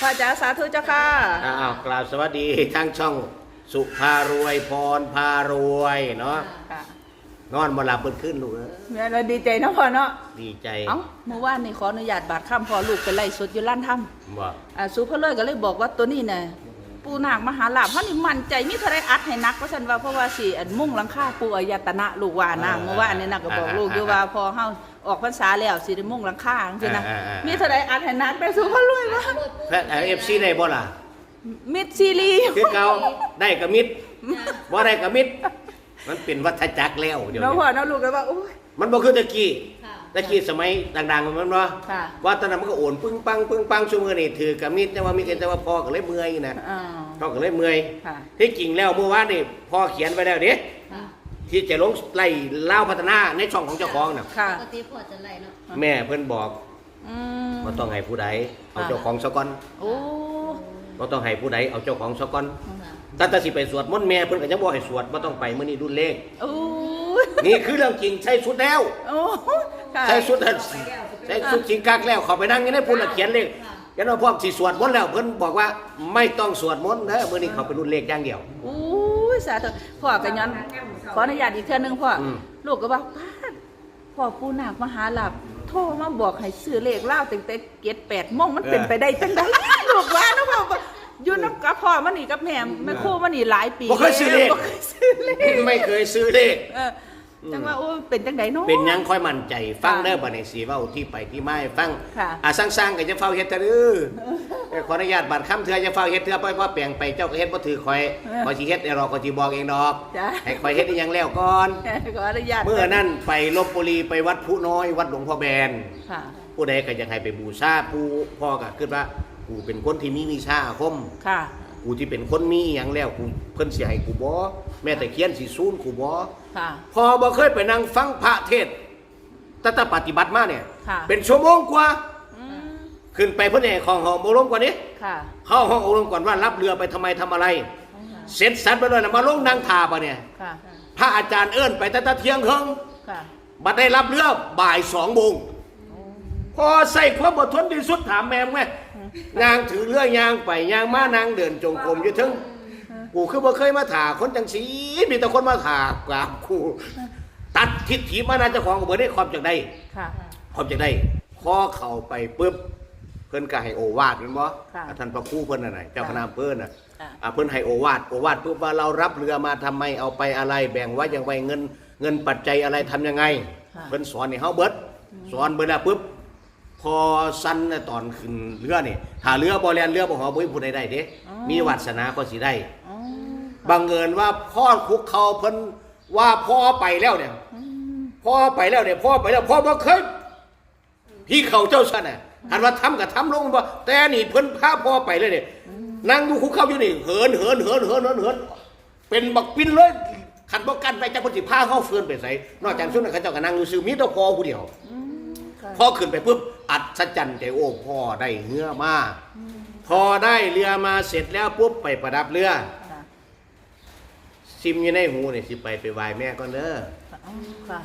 พระอาจารย์สาธุเจ้าค่ะ อ้าวกราบสวัสดีทั้งช่องสุภารวยพรพารวยเนาะค่ะนอนบ่หลับเปิดขึ้นลูกเอ้ยแม่เราดีใจเนาะพ่อเนาะ ดีใจเอ้าเมื่อวานนี่ขออนุญาตบาดข้ามพอลูกไปไล่สดอยู่ร้านถ้บ่ำอ่าสุภาเลยก็เลยบอกว่าตัวนี้น่ะ ปูนาคมหาลาภเขานี่มั่นใจมีเท่าไรอัดให้นักเพราะฉันว่าเพราะว่าสิอันมุ่งหลังคาปูอายตนะลูกว่านะเมื่อวานนี่นะก็บอกลูกอยู่ว่าพอเฮาออกพรรษาแล้วสิได้มุ่งหลังคาจังซี่นะมีเท่าไรอัดให้นักแต่สุภาเลยว่าแพทเอฟซีได้บ่ล่ะมิดซีรีส์คือเก่าได้กับมิดบ่ได้กับมิด มันเป็นวัฏจักรแล้วเดี๋ยวเนาะนี้พ่อเนาะลูกก็ว่าโอ้ยมันบ่คือตะกี้ค่ะ ตะกี้สมัยดังๆมันบ่ค่ะว่าตอนนั้นมันก็โอนปึ้งปังปึ้งปังซุมื้อนี่ถือกับมิดแต่ว่ามีแต่ว่าพ่อก็เลยเมื่อยนะอ่าพ่อก็เลยเมื่อยค่ะที่จริงแล้วเมื่อวานนี่พ่อเขียนไว้แล้วเด้ค่ะที่จะลงไล่เล่าวพัฒนาในช่องของเจ้าของน่ะค่ะปกติพ่อจะไล่เนาะแม่เพิ่นบอกอืมว่าต้องให้ผู้ใดเอาค่ะเจ้าของซะก่อนโอ้ว่าต้องให้ผู้ใดเอาเจ้าของซะก่อนค่ะแต่ถ้าสิไปสวดมนต์แม่เพิ่นก็ยังบ่ให้สวดบ่ต้องไปมื้อนี้รุ่นเลขโอ้ยนี่คือเรื่องจริงใช้สุดแล้ว โอ้ค่ะ ใช้สุดแล้วใช้สุดจริงกักแล้วเข้าไปนั่งอยู่ในพุ่นแล้วเขียนเลขยันว่าพวกสิสวดมนต์แล้วเพิ่นบอกว่าไม่ต้องสวดมนต์เด้อมื้อนี้เขาไปรุ่นเลขอย่างเดียวโอ้ยสาธุพ่อกันย้อนขออนุญาตอีกเทื่อนึงพ่ออม ลูกก็ว่าป้าดพ่อปู่นาคมหาลาภโทรมาบอกให้ซื้อเลขเล่าวตั้งแต่เก็ดแปดโมงมันเป็นไปได้จังไดลูกว่านะพ่ออยู่น้ำกับพ่อมันนี่กับแม่แม่ครู่มันนี่หลายปีบ่เคยซื้อเลข บ่เคยซื้อเลข ไม่เคยซื้อเลข เออ จังว่าโอ้ยเป็นจังไดเนาะ เป็นหยังค่อยมั่นใจ ฟังค่ะเด้อบัดนี้สิเว้าที่ไปที่มาให้ฟังค่ะ อะสร้างๆก็จะเฝ้าเฮ็ดเถอะเด้อเอ้ยขออนุญาตบัดคำเถื่อจะเฝ้าเฮ็ดเถื่อปล่อยพ่อแปลงไปเจ้าก็เฮ็ดบ่ถือข่อยเออข่อยสิเฮ็ดได้หรอกข่อยสิบอกเองดอก จ้ะ ให้ข่อยเฮ็ดอีหยังแล้วก่อน ขออนุญาตเมื่อนั้นไปลบบุรีไปวัดผู้น้อยวัดหลวงพ่อแบน ค่ะ ผู้ใดก็อยากให้ไปบูชาผู้พ่อก็คิดว่ากูเป็นคนที่มีวิชาอาคม ค่ะ กูที่เป็นคนมีอหย่างแล้วกูเพิ่นสิให้กูบ่แม้แต่เขียนสิซูนกูบ่ค่ะ พอบ่เคยไปนั่งฟังพระเทศน์ตั้งแต่ปฏิบัติมาเนี่ย ค่ะ เป็นชั่วโมงกว่า อืมขึ้นไปเพื่อให้ของห้องอบรมกว่านี้ ค่ะ เข้าห้องอบรมก่อนว่ารับเรือไปทำไมทำอะไร เสร็จสัตว์ไปเลยนะมาลงนางทาปะเนี่ย ค่ะ พระอาจารย์เอิ้นไปตั้งแต่เที่ยงครึ่งค่ะ บัดได้รับเรือบ่ายสองโมง พอใส่ความอดทนที่สุดถามแม่งไหมนางถือเรือยางไปยางมานางเดินจงกรมอยู่ถึงกูคือบ่เคยมาถาคนจังสีมีแต่คนมาถากราบกูตัดทิฏฐิมานาเจ้าของก็บ่ได้ความจากใดค่ะความจากได้พอเข้าไปปุ๊บเพิ่นก็ให้โอวาทแม่นบ่ค่ะอะท่านพระครูเพิ่นน่ะนะเจ้าคณะอำเพิ่นน่ะค่ะอะเพิ่นให้โอวาทโอวาทปุ๊บว่าเรารับเรือมาทำไมเอาไปอะไร แบ่งไว้อย่างไรเงิน เงินปัจจัยอะไรทำยังไงค่ะเพิ่นสอนให้เฮาเบิดสอนเบิดแล้วปุ๊บ พอสั้นน่ะตอนขึ้นเรือนี่ถ้าเรือบ่แล่นเรือบ่เหอบ่มีผู้ใดได้เด้อ๋อ มีวาสนาก็สิได้ อ๋อบังเอิญว่าพ่อคุกเขาเพิ่นว่าพ่อไปแล้วเนี่ย อืมพ่อไปแล้วเนี่ยพ่อไปแล้วพ่อบ่เคยพี่เขาเจ้าชันน่ะอันว่าทำกับทำลงบ่แต่นี่เพิ่นพาพ่อไปเลยเนี่ยนั่งดูคุกเขาอยู่นี่เหินเหินเหินเหินเหินเหินเป็นบักปินเลยขันบ่กันไปจากเพิ่นสิพาเฮาเฟือนไปไสนอกจากซุนนเขาเจ้าก็นั่งอยู่ซื่อมีแต่พ่อผู้เดียว อืมค่ะ พอขึ้นไปปุ๊บอัศจรรย์ใจโอ้พ่อได้เรือมาพอได้เรือมาเสร็จแล้วปุ๊บไปประดับเรือค่ะซิมอยู่ในหูนี่สิไปไปไหว้แม่ก่อนเด้ออ๋อค่ะ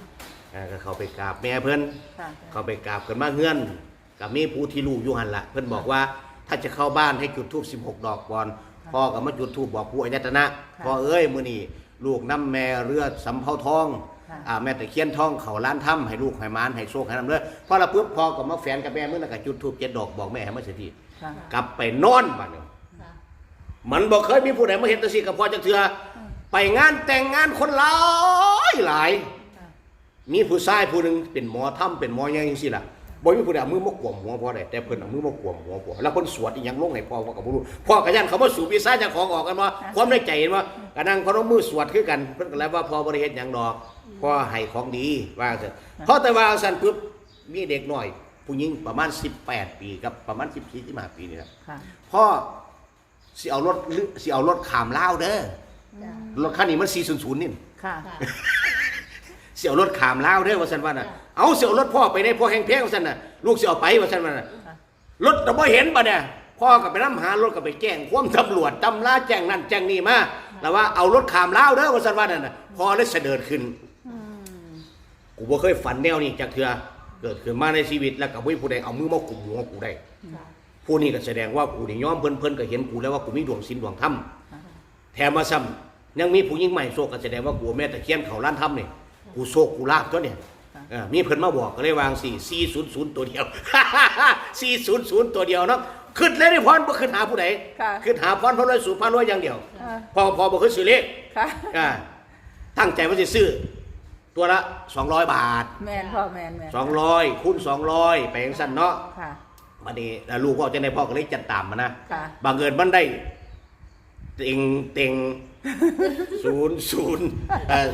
อ่าก็เขาไปกราบแม่เพิ่นค่ะเขาไปกราบกันมาเฮือนกับมีผู้ที่ลูกอยู่หันละเพิ่นบอกว่าถ้าจะเข้าบ้านให้จุดธูป16ดอกก่อนพ่อก็มาจุดธูปบอกผู้อายตนะค่ะพ่อเอ้ยมื้อนี้ลูกน้ำแม่เรือสำเภาทองค่ะ อ่าแม่ตะเคียนทองเขาล้านถ้ำให้ลูกให้หมานให้โชคให้นำเด้อพอละปุ๊บพ่อก็มาแฟนกับแม่มื้อนั้นก็จุดธูปเจ็ดดอกบอกแม่ให้มาเสียทีค่ะกลับไปนอนบัดนี้ค่ะมันบอกเคยมีผู้ใดมาเห็นแตะสิกับพ่อจักเทือไปงานแต่งงานคนหลายหลายค่ะมีผู้ชายผู้หนึ่งเป็นหมอถ้ำเป็นหมอหยังจังซี่ล่ะ บ่มีผู้ใดเอามือมากวมหัวพ่อได้แต่เพิ่นเอามือมากวมหัวพ่อแล้วเพิ่นสวดอีหยังลงให้พ่อพ่อก็บ่รู้พ่อก็ยันเขามาสูบวิสาเจากของออกกันว่าความในใจเห็นว่าก็นั่งเขาเอามือสวดคือกันเพิ่นก็แล้วว่าพ่อบ่ได้เฮ็ดหยังดอกพ่อให้ของดีว่าซั่นพอแต่ว่าซั่นปุ๊บมีเด็กน้อยผู้หญิงประมาณ 18 ปีกับประมาณ14 15ปีนี่ล่ะค่ะพ่อสิเอารถหรือสิเอารถขามลาวเด้อจ้ะรถคันนี้มัน400นี่ค่ะค่ะเสียวรถขามลาวเด้อว่าซั่นว่าน่ะ เอาเสียวรถพ่อไปในพ่อแห้งแพงว่าซั่นน่ะลูกสิเอาไปว่าซั่นว่าน่ะค่ะรถแต่บ่เห็นบ่เนี่ยพ่อก็ไปนํหารถก็ไปแจ้งความตำรวจตำราแจ้งนั่นแจ้งนี่มาแล้วว่าเอารถขามลาวเด้อว่าซั่นว่านั่นน่ะพ่อเลยเสด็จขึ้นอืมกูบ่เคยฝันแนวนี้จักเทื่อเกิดขึ้นมาในชีวิตแล้วก็บ่มีผู้ใดเอามือมากุมหัวกูได้ค่ะผู้นี้ก็แสดงว่ากูนี่ยอมเพิ่นเพิ่นก็เห็นกูแล้วว่ากูมีดวงศีลดวงธรรมแถมมาซ้ำยังมีผู้หญิงใหม่โชคก็แสดงว่ากูแม่ตะเคียนเขาล้านถ้ำนี่กูโชคกูลาบตัวเนี่ย เออมีเพิ่นมาบอกก็เลยวางสี่400ตัวเดียว400ตัวเดียวเนาะขึ้นเลยได้พรบ่ขึ้นหาผู้ใดค่ะ ขึ้นหาพรพระรวยสู่พระรวยอย่างเดียว อ่าพอพอบ่ขึ้นซื้อเลขค่ะอ่าตั้งใจว่าจะซื้อ ตัวละ200บาทแมนพ่อแมนแมน200คูณ200ไปจังซั่นเนาะ ค่ะบัดนี้แล้วลูกพ่อจะได้พ่อก็เลยจัดตามมานะค่ะบังเอิญมันได้ เต็งเต็งศูนย์ศูนย์เอ่อ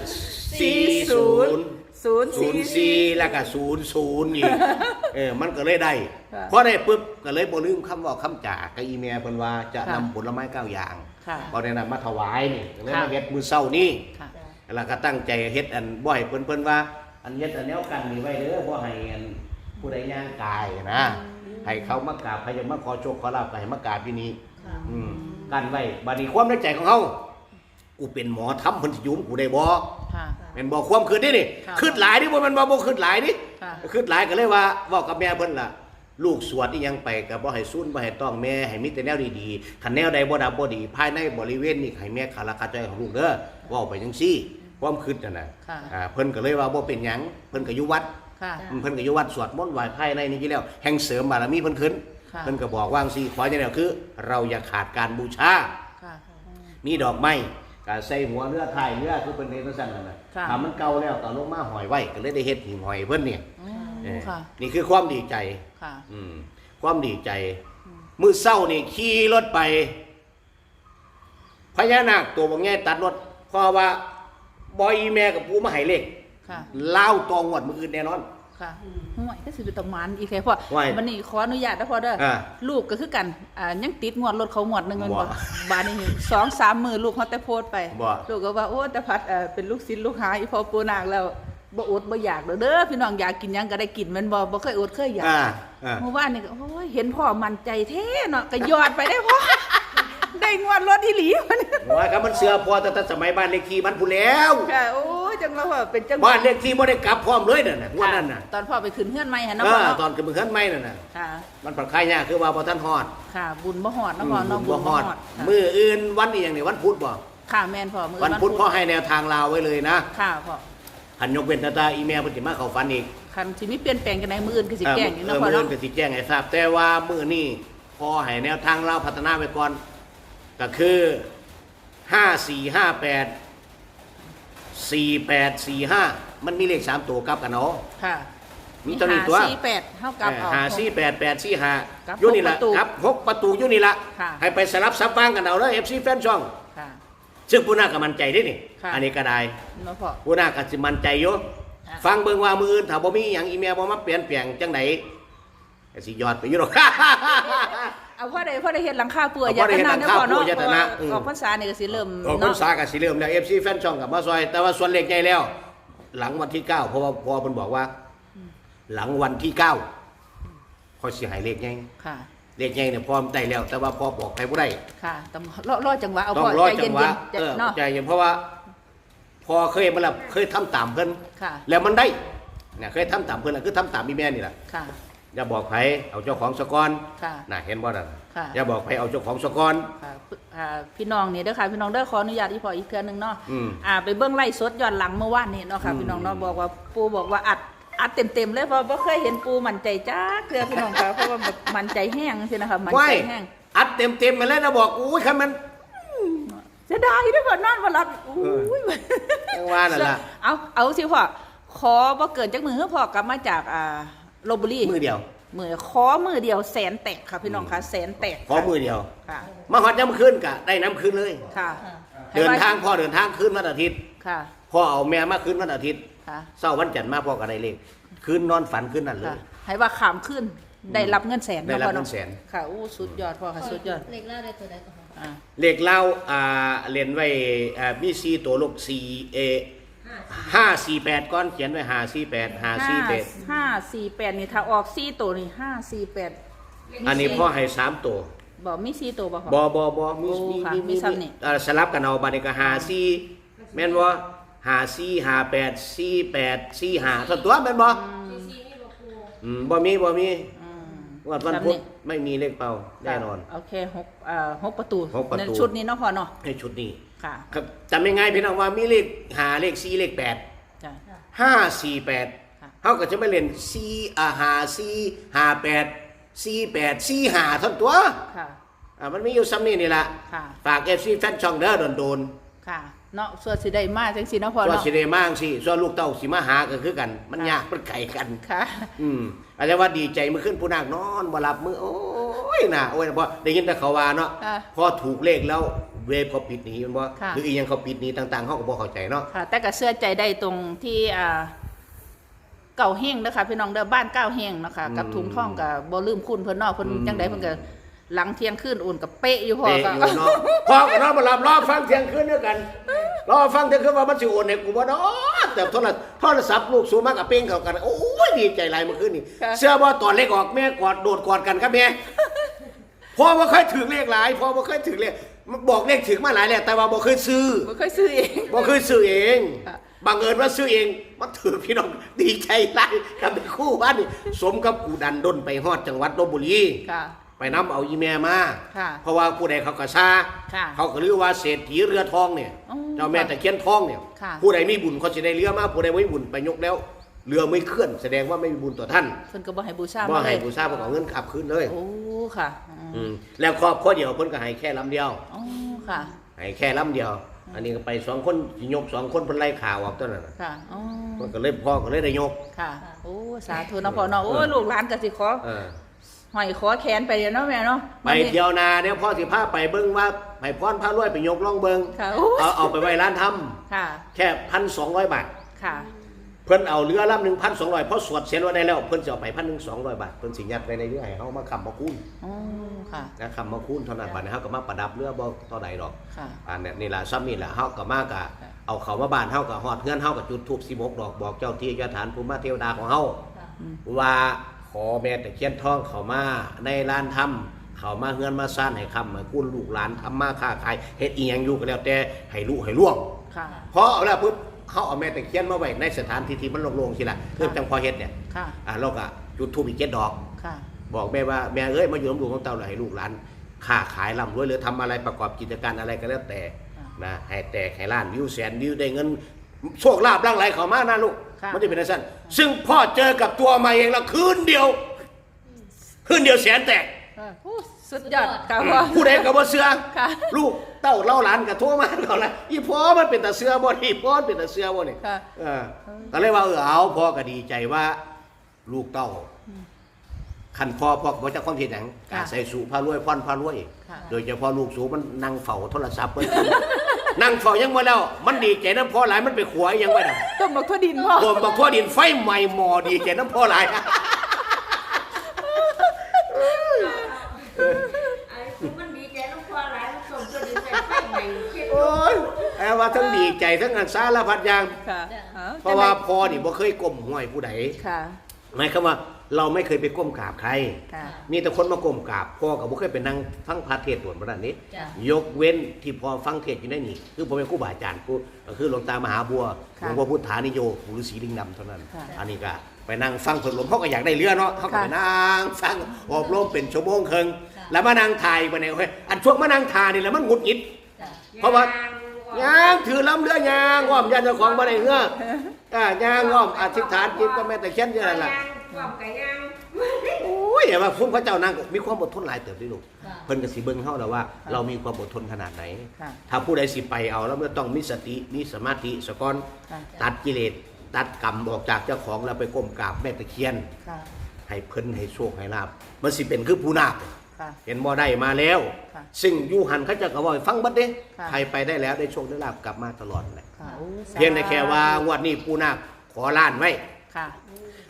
สี่ศูนย์ ศูนย์ศูนย์สี่แล้วก็ศูนย์ศูนย์อีกเออมันก็เลยได้ค่ะพอได้ปุ๊บก็เลยบ่ลืมคำเว่าคำจากกับอีเมียเพิ่นว่าจะค่ะนำผลไม้เก้าอย่างค่ะพอได้นำมาถวายนี่ก็เลยค่ะมาเฮ็ดมื้อเช้านี้ค่ะแล้วก็ตั้งใจเฮ็ดอันบ่ให้เพิ่นเพิ่นว่า อันเฮ็ดอันแนวกันนี่ไว้เด้อบ่ให้อันผู้ใดย่างกายนะให้เขามากราบใครจะมาขอโชคขอลาภก็ให้มากราบที่นี้อืมกันไว้บัดนี้ความในใจของเขากูเป็นหมอทำเพิ่นสิยุมกูได้บ่ ค่ะเป็นบ่ความคืนนี่นี่ค่ะคืดหลายนี่บ่แมันบ่บ่คืดหลายนี่ค่ะคืดหลายก็เลยว่าเว้ากับแม่เพิ่นล่ะ ลูกสวดอีหยังไปก็บ่ให้ซุ่นบ่ให้ต้องแม่ให้มีแต่แนวดีๆคันแนวใดบ่ดับบ่ดี ภายในบริเวณนี่ให้แม่คาราคาใจของลูกเด้อเว้าไปจังซี่ ความคิดนั่นน่ะค่ะ อ่าเพิ่นก็เลยว่าบ่เป็นหยังเพิ่นก็อยู่วัด ค่ะ เพิ่นก็อยู่วัดสวดมนต์ไหว้ภายในนี่อยู่แล้วแห่งเสริมบารมีเพิ่นขึ้นค่ะ เพิ่นก็บอกว่าจังซี่ขออย่างเดียวคือ เราอย่าขาดการบูชา ค่ะ มีดอกไม้ ก็ใส่หัวเรือถ่ายเรือคือเป็นเรื่องสั้นนั่นน่ะค่ะ ถ้ามันเก่าแล้วก็เอาลงมาหอยไว้ก็เลยได้เฮ็ดหิ่งหอยเพิ่นเนี่ยอืมเออค่ะ นี่คือความดีใจ ค่ะ อืมความดีใจ มื้อเช้านี่ขี่รถไป พญานาคตัวบ่แง่ตัดรถเพราะว่าบอยอีแม่กับปูมาให้เลขค่ะ เล่าวตองวดมื้ออื่นแน่นอน ค่ะห่วยก็สิเป็นตำมันอีกแค่พ่อห่วยวันนี้ขออนุญาตนะพ่อเด้ออ่าลูกก็คือกันอ่ายังติดงวดรถเขางวดหนึงเงินบ่บ่บาดนี้สองสามมือลูกเขาแต่โพสต์ไป บ่ ลูกก็ว่าโอ้แต่พัดเอ่อเป็นลูกศิษย์ลูกหาอีพ่อปูนางแล้วบ่อดบ่อยากเด้อเด้อพี่น้องอยากกินหยังก็ได้กินแมันบ่บ่เคยอดเคยอยาก อ่าอ่า เมื่อวานนี่ก็โอ้ยเห็นพ่อมั่นใจแท้เนาะก็ยอดไปได้พ่อได้ งวดรถอีหลีมันว่าครับมันเสือพอแต่แต่สมัยบ้านเลขที่มันผู้แล้วค่ะโอ้ยจังว่าว่าเป็นจังหวะบ้านเลขที่บ่ได้กลับพร้อมเลยนั่นน่ะงวดนั้นน่ะตอนพ่อไปขึ้นเฮือนใหม่หั่นเอเนาะพ่ออเนาะตอนขึ้นเฮือนใหม่นั่นน่ะค่ะ มันผัดคายยากคือว่าบ่ทันฮอดค่ะ บุญบ่ฮอดเนาะพ่อเนาะบุญบ่ฮอดค่ะมืออื่นวันอีหยังนี่วันพุธบ่ค่ะแม่นพ่อมื้อวันพุธพ่อให้แนวทางลาวไว้เลยนะค่ะพ่อหันยกเว้นตาตาอีเมลเพิ่นสิมาเข้าฝันอีก คันสิมีเปลี่ยนแปลงจังไดมื้ออื่นก็สิเออแจ้งอยู่เอเนาะอพ่อมื้ออื่เนาะนก็สิแจ้งให้ทราบ แต่ว่ามื้อนี้พ่อให้แนวทางลาวพัฒนาไว้ก่อน ก็คือ5458 4845มันมีเลขสามตัวกลับกันเนาะค่ะมีตัวนี้ตัวห้าสี่แปดเท่ากับเอาห้าสี่แปดแปดสี่ห้ากับอยู่นี่ละหกประตูครับหกประตูอยู่นี่ละค่ะให้ไปสลับซับฟังกันเอาเลยเอฟซีแฟนช่องค่ะซึ่งผู้น่าก็มั่นใจได้นี่ค่ะอันนี้ก็ได้เนาะพ่อผู้น่าก็สิมั่นใจอยู่ค่ะฟังเบิ่งว่ามืออื่นถ้าบ่มีหยังอีเมลบ่มาเปลี่ยนแปลงจังไดก็สิยอดไปอยู่หรอก เอาพ่อได้พ่อได้เฮ็ดหลังคาปูเอาอย่าพ่อได้ตะเฮ็ดหลันานงเนาะคาพ่อเนาะปูอย่าตะนะเพราะว่าออกพรรษานี่ก็สิเริ่มออกพรรเนาะษาก็สิเริ่มแล้ว FC แฟนช่องก็มาซอย แต่ว่าส่วนเลขใหญ่แล้ว หลังวันที่9เพราะว่าพอเพิ่นบอกว่า หลังวันที่9ค่อยสิให้เลขใหญ่ค่ะเลขใหญ่เนี่ยพอได้แล้ว แต่ว่าพอบอกใครบ่ได้ค่ะต้องรอรอจังหวะเอาต้อพ่องรอใจจัเย็งนหวะๆจะเออเนาะใจเย็นเพราะว่าพอเคยมาแล้วเคยทำตามเพิ่นค่ะแล้วมันได้เนี่ยเคยทำตามเพิ่นแล้วคือทำตามอีแม่นี่แหละค่ะ อย่าบอกไผเอาเจ้าของสกอนค่ะ น่ะเห็นบ่นั่นค่ะ อย่าบอกไผเอาเจ้าของสกอน ค่ะอ่าพี่น้องนี่เด้อค่ะพี่น้องเด้อขออนุญาตอีกพออีกเทื่อหนึงเนาะอืมอ่าไปเบิ่งไล่สดย้อนหลังเมื่อวานนี่เนาะค่ะอืมพี่น้องเนาะบอกว่าปูบอกว่าอัดอัดเต็มๆเลยเพราะบ่เคยเห็นปูมั่นใจจ้าเกลือพี่น้องค่ะเพราะว่าแบบมั่นใจแห้งสินะคะมั่นไว้ใจแห้งอัดเต็มๆมาแล้วนะบอกอุ้ยคันมัน เสียดายเด้วยพ่อนอนบ่หลับอุ้ยจังว่านั่นล่ะ เอาเอาสิพ่อขอบ่เกินจักมือเฮือพ่อกลับมาจากอ่า ลพบุรีมือเดียว มือขอมือเดียวแสนแตกค่ะพี่น้องค่ะแสนแตกขอมือเดียว ค่ะ มาฮอดยามคืนก็ได้น้ำคืนเลย ค่ะเดินทางพ่อเดินทางคืนวันอาทิตย์ ค่ะ พ่อเอาแม่มาคืนวันอาทิตย์ค่ะเช้าวันจันทร์มาพ่อก็ได้เลขคืนนอนฝันคืนนั่นเลค่ะยให้ว่าขามขึ้นได้รับเงินแสนได้รับาะพ่อเงินแสน ค่ะอู้สุดยอดพ่อค่ะสุดยอด เล็กล่าได้ตัวใดก็พออ่าเลขเล่าอ่าเรียนไว้อ่ามีสี่ตัวลูกสี่เอ ห้าสี่แปดก้อนเขียนไว้ห้าสี่แปดห้าสี่แปดห้าสี่แปดนี่ถ้าออกสี่ตัวนี่ห้าสี่แปดอันนี้พ่อให้สามตัวบอกมีสี่ตัวบ่พ่บออบอบอมีโอ้มีค่ะมีมีซ้ำนี่เอ่อสลับกันเอาบัดนี้ก็ห้าสี่แม่นบ่ห้าสี่ห้าแปดสี่แปดสี่ห้าส่วนตัวแม่นบ่ซีซีนี่บอกครูอืมบ่มีบ่มีอืมงวดวันจำพุธนี่ไม่มีเลขเป่าแน่นอนโอเคหกเอ่อหกประตูหกประตูในชุดนี้เนาะพ่อเนาะให้ชุดนี้ ค่ะครับจำยังไงพี่น้องว่ามีเลขหาเลขสี่เลขแปดจ้ะ ห้าสี่แปดค่ะ เขาก็จะไม่เล่นสี่อาหาสี่หาแปดสี่แปดสี่หาเท่าตัวค่ะ อ่ามันมีอยู่ซ้ำนี่นี่ละค่ะ ฝากเอฟซีแฟนช่องเด้อโดนโดนค่ะ เนาะส่วนสิได้มาจังซี่เนาะๆพ่อส่วนเนาะสิเดมางสิส่วนลูกเต้าสิมาหาก็คือกัน มันยากมันไก่กัน ค่ะ อืมอาจจะว่าดีใจมือขึ้นผู้นากนอนบ่หลับมือโอ้ยน่ะโอ้ยพอได้ยินแต่เขาว่าเนาะค่ะพอถูกเลขแล้ว เวฟเขาปิดหนีมันบ่ค่ะ หรืออีหยังเขาปิดหนีต่างๆเขาก็บ่เข้าใจเนาะ ค่ะแต่ก็เชื่อใจได้ตรงที่อ่าเก่าเฮงนะคะพี่น้องเด้อบ้านเก้าเฮงนะคะกับถุงท่องกับบ่ลืมคุณเพิ่นเนาะเพิ่นจังไดเพิ่นก็หลังเที่ยงคืนอุ่นกับเป๊ะอยู่พ่อเตะก็ อยู่เนาะพ่อก็นอนบ่หลับรอฟังเที่ยงคืนด้วยกันรอฟังเที่ยงคืนว่ามันสิโอนให้กูบ่เนาะแต่โทรศัพท์โทรศัพท์ลูกสูงมากกับเป้งเข้ากันโอ้ยดีใจหลายเมื่อคืนนี่เสื้อบ่ตอนเลขออกแม่กอดโดดกอดกันครับแม่พ่อบ่เคยถือเลขหลายพ่อบ่เคยถือเลขมัน บอกเลขถึงมาหลายแล้วแต่ว่าบ่เคยซื้อบ่เคยซื้อเองบ่เคยซื้อเองค่ะ บังเอิญว่าซื้อเองมันถือพี่น้องดีใจหลายกับเป็นคู่บ้านนี่สมกับกูดันด้นไปฮอดจังหวัดลบบุรี ค่ะ ไปนํเอาอีแม่มา ค่ะเพราะว่าผู้ใดเขาก็ซาค่ะเขาก็เรียกว่าเศรษฐีเรือทองเนี่ย อ๋อเจ้าแม่ตะเคียนทองเนี่ย ค่ะ ผู้ใดมีบุญเขาจะได้เรือมาผู้ใดไม่มีบุญไปยกแล้ว เรือไม่เคลื่อน แสดงว่าไม่มีบุญต่อท่านเพิ่นก็บ่ให้บูชาบ่มาเลให้ยบูชาบ่เอาเงินขับคืนเลยโอ้ค่ะอืมอืมแล้วครอบครัวเดียวเพิ่นก็ให้แค่ลำเดียวอ๋อค่ะให้แค่ลำเดียว อันนี้ก็ไปสองคนสิยกสองคนเพิ่นไล่ข่าวออกตัวนั้นน่ะค่ะอ๋อมันก็เลยพ่อก็เลยได้ยกค่ะโอ้สาธุเนาะพ่อเนาะโอ้ยลูกหลานก็สิขอเออหอยขอแขนไปเดี๋ยวเนาะแม่เนาะไปเที่ยวนาเนี่ยพ่อสิพาไปเบิ่งว่าให้พรพารวยไปยกล่องเบิ่งค่ะโอ้เอาเอาไปไว้ร้านทำค่ะ แค่1,200บาทค่ะ เพิ่นเอาเรือลำหนึ่งพันสองร้อยเพราะสวดเสร็จว่าได้แล้ว เพิ่นจะเอาไปพันหนึ่งสองร้อยบาทเพิ่นสิยัดไว้ในเรือให้เฮามาคำมาคูณอ๋อค่ะ นะคำมาคูณเท่านั้นบาทนี้เฮาก็มาประดับเรือบ่เท่าใดดอกค่ะ อันเนี้ยนี่ล่ะซ้ำนี่ล่ะเฮาก็มากะเอาเขามาบ้านเฮาก็ฮอดเฮือนเฮาก็จุดธูป16ดอกบอกเจ้าที่เจ้าฐานภูมิเทวดาของเฮาอืมว่าขอแม่ตะเคียนทองเข้ามาในลานถ้ำเข้ามาเฮือนมาซ่านให้คำให้คุณลูกหลานทำมาค้าขายเฮ็ดอีหยังอยู่ก็แล้วแต่ให้รู้ให้ล่วงค่ะ พอเอาแล้วปุ๊บ เขาเอาแม่ตะเคียนมาไว้ในสถานที่ที่มันโล่งๆสิล่ะคือจังพอเฮ็ดเนี่ยค่ะ อ่าเราก็จุดธูปอีกเจ็ดดอก ค่ะ บอกแม่ว่าแม่เอ้ยมาอยู่น้ำหลวงของเต่าเลยให้ลูกหลานค้าขายร่ำรวยหรือทำอะไรประกอบกิจการอะไรก็แล้วแต่ค่ะนะให้แต่ให้ล้านวิวแสนวิวได้เงินโชคลาภร่างไหลเข้ามานะลูกค่ะ มันจะเป็นอะไรสั้นซึ่งพ่อเจอกับตัวมาเองแล้วคืนเดียวคืนเดียวแสนแตก ค่ะโอ้สุดยอดค่ะพ่อ ผู้ใดกับว่าเสือค่ะ ลูก เต้าเล่าหลานกับโทรมาเขาละอีพ่อมันเป็นตาเสือบ่นี่พ่อมันเป็นตาเสือบ่นี่ค่ะ เออก็เลยว่าเออเอาพ่อก็ดีใจว่า ลูกเต้าคันพ่อพ่อก็บ่จะความเท็ดหยังค่ะ กาใส่สูพารวยพรพารวย ค่ะ โดยเฉพาะลูกสูมันนั่งเฝ้าโทรศัพท์เพิ่น นั่งเฝ้ายังบ่แล้ว มันดีใจน้ำพ่อหลายมันไปขวายยังไว้น่ะต้มบักทั่วดินพ่อ ผมบอกพ่อดินไฟใหม่หมอดีใจน้ำพ่อหลาย ไอ้คุณมันดีใจน้องควาหลายมันส่งตัวดีใจไฟใหม่เช็ด โอ้ ยแปลว่าทั้งดีใจทั้งอันสารพัดอย่าง ค่ะอเพราะว่าพ่อนี่บ่เคยก้มห้วยผู้ใดค่ะหมายความว่าเราไม่เคยไปก้มกราบใคร ค่ะ มีแต่คนมาก้มกราบพ่อก็บ่เคยไปนั่งฟังพระเทศน์โดวนบ่นั้นนี้ จ้ะ ยกเว้นที่พ่อฟังเทศน์อยู่ในนี่คือผมเป็นครูบาอาจารย์กูก็คือหลวงตามหาบัวหค่ะลวงพ่อพุทธานิโยปู่ฤาษีลิงดำเท่านั้น ค่ะอันนี้ก็ไปนั่งฟังเพิ่นลมเขาก็อยากได้เรือเนาะเขาก็ไปนั่งฟังอบรมเป็นชั่วโมงครึ่งแล้วมานั่งถ่ายไปเนี่ยเฮ้ยอันช่วงมานั่งถ่ายนี่แหละมันหงุดหงิด เพราะว่ายางถือลำเรือยางอ้อมยันเจ้าของบ่ได้เงืออ่ายางอ้อมอธิษฐานจิตก็แม่แต่เช่นอย่างนั้นล่ะความกะยางโอ้ยอย่าว่าพุ่มพระเจ้านางก็มีความอดทนหลายเติบด้วยลูกค่ะเพิ่นก็สิเบิ่งเฮาแล้วว่า เรามีความอดทนขนาดไหนค่ะถ้าผู้ใดสิไปเอาแล้วมันต้องมีสติมีสมาธิสะก่อนค่ะตัดกิเลสตัดกรรมออกจากเจ้าของแล้วไปก้มกราบแม่ตะเคียนค่ะให้เพิ่นให้โชคให้ลาบมันสิเป็นคือผู้นาค ค่ะ เห็นบ่ได้มาแล้ว ค่ะซึ่งอยูหันเขาเจะก็บอกให้ฟังเบัดเด้ค่ะ ใครไปได้แล้วได้โชคได้ลาบกลับมาตลอดแหละค่ะโอ้สาธุเพียงแต่แค่ว่างวดนี้ปูนาคขอล้านไว้ ค่ะ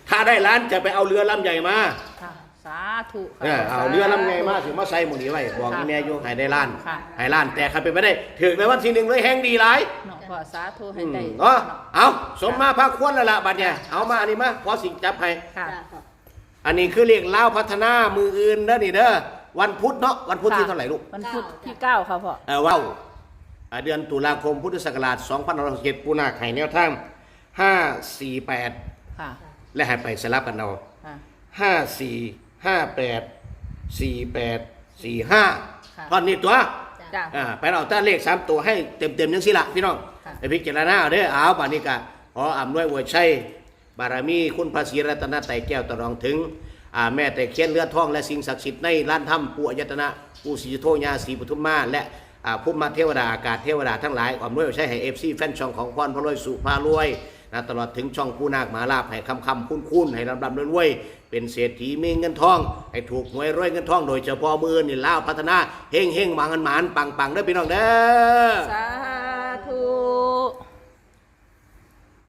ถ้าได้ล้านจะไปเอาเรือลำใหญ่มาค่ะ สาธุค่ะ เออเอาเรือลำใหญ่มาถึงมาใส่หมู่นี้ไว้บอกค่ะอีแม่โยให้ได้ล้านค่ะ ให้ล้านแต่ใครเป็นไปได้ถึงในวันที่หนึ่งเลยแห้งดีหลาย เนาะพ่อสาธุให้อืมได้เนาะเอาสมมาพระควรแล้วล่ะบัดเนี่ยเอามาอันนี้มาพอสิจับให้ค่ะ อันนี้คือเรียกเล่าวพัฒนามืออื่นเด้อนี่เด้อ วันพุธเนาะวันพุธที่เท่าไหร่ลูกวันพุธที่เก้าค่ะพ่อเออว้าวอ่าเดือนตุลาคมพุทธศักราช2567ปูนาคไข่แนวทาง548ค่ะและให้ไปสลับกันเอาค่ะห้าสี่ห้าแปดสี่แปดสี่ห้าค่ะตอนนี้ตัวจ้ะอ่าไปเอาแต่เลขสามตัวให้เต็มเต็มๆยังสิละพี่น้องค่ะไปพิจารณาเอาเด้อเอาป่านนี้กะขออำนวยอวยชัยบารมีคุณพระศรีรัตนไตรแก้วตรองถึงอ่า แม่แต่เคียนเลือดทองและสิ่งศักดิ์สิทธิ์ในร้านถ้ำปู่อายตนะปู่ศรีโธญาศรีปทุมมาและอ่าพุ่มมาเทวดาอากาศเทวดาทั้งหลายอำนวยอวยชัยให้เอฟซีแฟนช่องของพรพระรวยสุภารวยนะตลอดถึงช่องผู้นาคมาลาภให้คำคำคุ้นคุ้นให้ลำลำรวยเป็นเศรษฐีมีเงินทอง ให้ถูกหวยรวยเงินทอง โดยเฉพาะมือนี่ล่าวพัฒนาเฮงเฮงหมางันหมานปังปังๆเด้อพี่น้องเด้อ